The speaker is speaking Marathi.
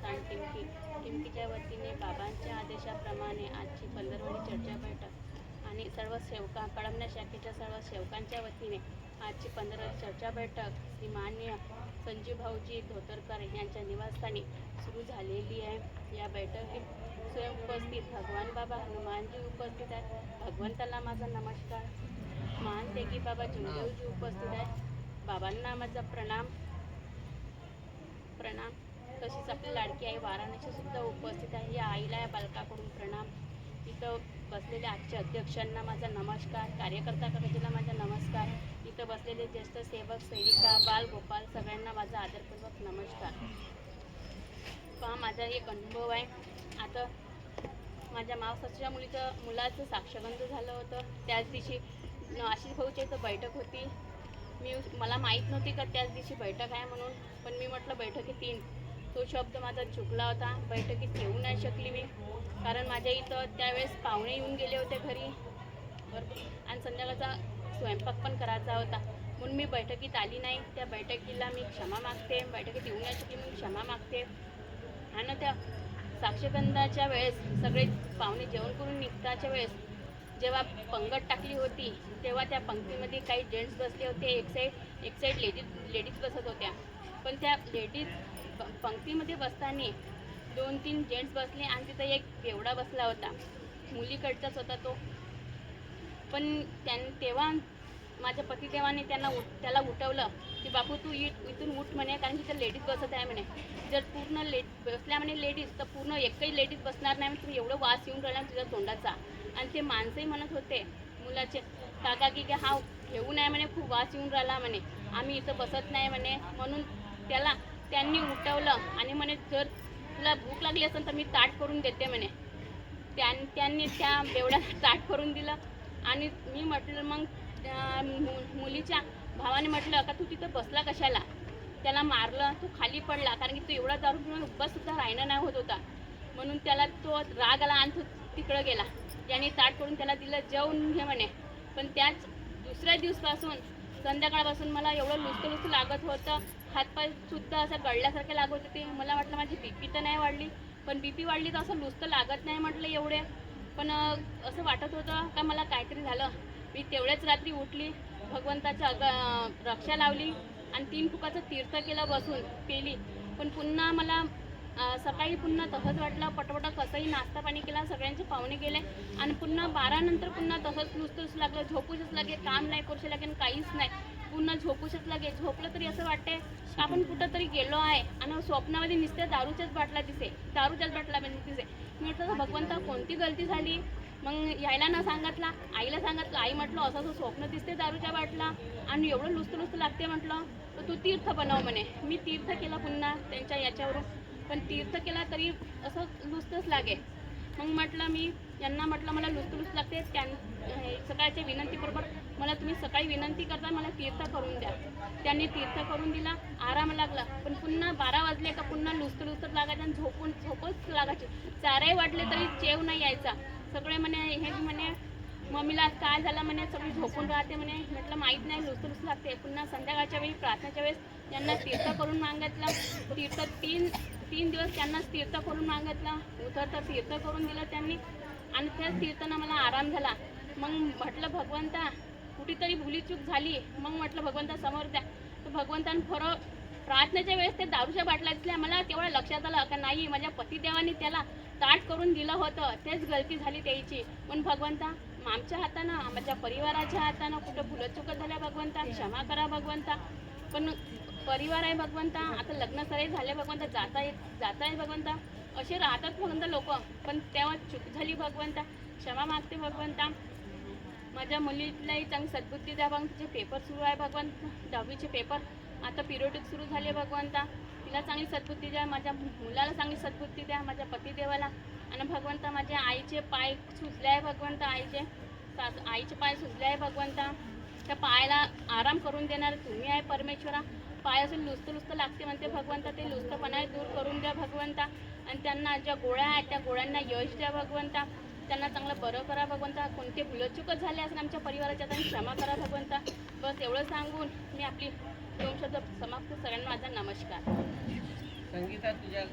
सुलतान टिमकी टिमकीच्या वतीने बाबांच्या आदेशाप्रमाणे आजची पंधरवडी चर्चा बैठक आणि सर्व सेवका कळमना शाखेच्या सर्व सेवकांच्या वतीने आजची पंधरावी चर्चा बैठक श्री मान्य संजीवभाऊजी धोतरकर यांच्या निवासस्थानी सुरू झालेली आहे. या बैठकीत स्वयं उपस्थित भगवान बाबा हनुमानजी उपस्थित आहेत. भगवंताला माझा नमस्कार. महान तेगी बाबा जुमदेवजी उपस्थित आहे बाबांना माझा प्रणाम प्रणाम. तशीच आपली लाडकी आई वाराणसी सुद्धा उपस्थित आहे. या आईला या बालकाकडून प्रणाम. इथं बसलेल्या आजच्या अध्यक्षांना माझा नमस्कार. कार्यकर्ता कमिटीला माझा नमस्कार. इथं बसलेले ज्येष्ठ सेवक सेविका बाल गोपाल सगळ्यांना माझा आदरपूर्वक नमस्कार. हा माझा एक अनुभव आहे. आता माझ्या मावसाच्या मुलीचं मुलाचं साक्षगंध झालं होतं. त्याच दिवशी आशिष भाऊची इथं बैठक होती. मी मला माहीत नव्हती का त्याच दिवशी बैठक आहे म्हणून. पण मी म्हटलं बैठकीत तीन. तो शब्द माझा चुकला होता. बैठकीत येऊ नाही शकली मी. कारण माझ्या इथं त्यावेळेस पाहुणे येऊन गेले होते घरी. बरोबर आणि संध्याकाळचा स्वयंपाक पण करायचा होता. म्हणून मी बैठकीत आली नाही. त्या बैठकीला मी क्षमा मागते. बैठकीत येऊ नाही शकली मी क्षमा मागते. आणि त्या साक्षगंधाच्या वेळेस सगळे पाहुणे जेवण करून निघताच्या वेळेस जेव्हा पंगत टाकली होती तेव्हा त्या पंक्तीमध्ये काही जेंट्स बसले होते. एक साईड एक साईड लेडीज लेडीज बसत होत्या. पण त्या लेडीज पंक्तीमध्ये बसताना दोन तीन जेंट्स बसले आणि तिथं एक बेवडा बसला होता. मुलीकडचाच होता तो. पण त्यां तेव्हा माझ्या पतिदेवाने त्यांना उठ त्याला उठवलं की बापू तू इट इथून उठ म्हणे कारण की तिथं लेडीज बसत आहे म्हणे. जर पूर्ण ले बसल्या म्हणे लेडीज तर पूर्ण एकही लेडीज बसणार नाही म्हणे. एवढं वास येऊन राहिला तुझ्या तोंडाचा. आणि ते माणसंही म्हणत होते मुलाचे काका की की हा घेऊ नये म्हणे खूप वास येऊन राहिला म्हणे. आम्ही इथं बसत नाही म्हणे. म्हणून त्याला त्यांनी उठवलं आणि म्हणे जर तुला भूक लागली असेल तर मी ताट करून देते म्हणे. त्यां त्यांनी त्या बेवड्याला ताट करून दिलं आणि मी म्हटलं मग मु- मुलीच्या भावाने म्हटलं का तू तिथं बसला कशाला? त्याला मारलं तो खाली पडला कारण की तो एवढा दारू पिऊन उभा राहणं नाही होत होता. म्हणून त्याला तो राग आला आणि तो तिकडं गेला. त्याने ताट करून त्याला दिलं जेवून घे म्हणे. पण त्याच दुसऱ्या दिवसापासून संध्याकाळपासून मला एवढं लुसतं लुसतं लागत होतं हातपाय सुद्धा असं गळल्यासारखे लागत होते. मला वाटलं माझी बी पी तर नाही वाढली. पण बी पी वाढली तर असं नुसतं लागत नाही म्हटलं एवढे. पण असं वाटत होतं का मला काहीतरी झालं. मी तेवढ्याच रात्री उठली भगवंताच्या अग रक्षा लावली आणि तीन फुकाचं तीर्थ केलं बसून पेली पण पुन्हा मला सकाळी पुन्हा तसंच वाटलं पटपट कसंही नाश्ता पाणी केला सगळ्यांचे पाहुणे गेले. आणि पुन्हा बारानंतर पुन्हा तसंच नुसतंच लागलं झोपूचंच लागे काम नाही करू लागे काहीच नाही. पुन्हा झोपूचच लागे झोपलं तरी असं वाटते आपण कुठं तरी गेलो आहे आणि स्वप्नामध्ये नुसत्या दारूच्याच बाटला दिसे दारूच्याच बाटला दिसे. मी म्हटलं भगवंता कोणती गलती झाली? मग यायला न सांगितला आईला सांगितलं आई म्हटलं असं असं स्वप्न दिसते दारूच्या बाटला आणि एवढं लुस्त लुस्त लागते म्हटलं तर तू तीर्थ बनव म्हणे. मी तीर्थ केला पुन्हा त्यांच्या याच्यावरून. पण तीर्थ केला तरी असं लुस्तच लागे. मग म्हटलं मी यांना म्हटलं मला लुस्त लुस्त लागते त्यां सकाळच्या विनंतीबरोबर मला तुम्ही सकाळी विनंती करता मला तीर्थ करून द्या. त्यांनी तीर्थ करून दिला आराम लागला. पण पुन्हा बारा वाजले का पुन्हा लुस्त लुस्तच लागायचं आणि झोपून झोपच लागायची. चारही वाटले तरी चेव नाही यायचा. सगळे म्हणे हे म्हणे मम्मीला काय झालं म्हणे सगळी झोपून राहते म्हणे. म्हटलं माहीत नाही लुस्त लुस्त लागते. पुन्हा संध्याकाळच्या वेळी प्रार्थनेच्या वेळेस यांना तीर्थ करून मागितलं. तीर्थ तीन तीन दिवस त्यांना तीर्थ करून मागितलं उतरतं तीर्थ करून दिलं त्यांनी. आणि त्याच तीर्थानं मला आराम झाला. मग म्हटलं भगवंता कुठेतरी भुलीचूक झाली. मग म्हटलं भगवंता समोर द्या तर भगवंतानं खरं प्रार्थनेच्या वेळेस ते दारूच्या बाटल्या दिसल्या. मला तेवढं लक्षात आलं का नाही माझ्या पतिदेवाने त्याला ताट करून दिलं होतं. तेच गलती झाली त्याची. पण भगवंता आमच्या हातानं माझ्या परिवाराच्या हातानं कुठं भुलत झाल्या भगवंता? क्षमा करा भगवंता. पण परिवार आहे भगवंता आता लग्न सरे झाले भगवंता जाता येत जाता येत भगवंता. असे राहतात भगवंत लोक पण तेव्हा चूक झाली भगवंता. क्षमा मागते भगवंता. माझ्या मुलीलाही चांगली सद्बुद्धी द्या मग तिचे पेपर सुरू आहे भगवंत. दहावीचे पेपर आता पिरियडिक सुरू झाले भगवंता. तिला चांगली सद्बुद्धी द्या. माझ्या मुलाला चांगली सद्बुद्धी द्या. माझ्या पतिदेवाला. आणि भगवंता माझ्या आईचे पाय सुजले आहे भगवंत आईचे. सास आईचे पाय सुजले आहे भगवंता. त्या पायाला आराम करून देणार तुम्ही आहे परमेश्वरा. पाय असून लुस्त लुस्त लागते म्हणते भगवंता ते लुस्तपणा दूर करून द्या भगवंता. आणि त्यांना ज्या गोळ्या आहेत त्या गोळ्यांना यश द्या भगवंता. त्यांना चांगलं बरं करा भगवंता. कोणते भुलचूकच झाले असेल आमच्या परिवाराच्या त्यांनी क्षमा करा भगवंता. बस एवढं सांगून मी आपली दोन शब्द समाप्त. सगळ्यांना माझा नमस्कार. संगीता तुझ्या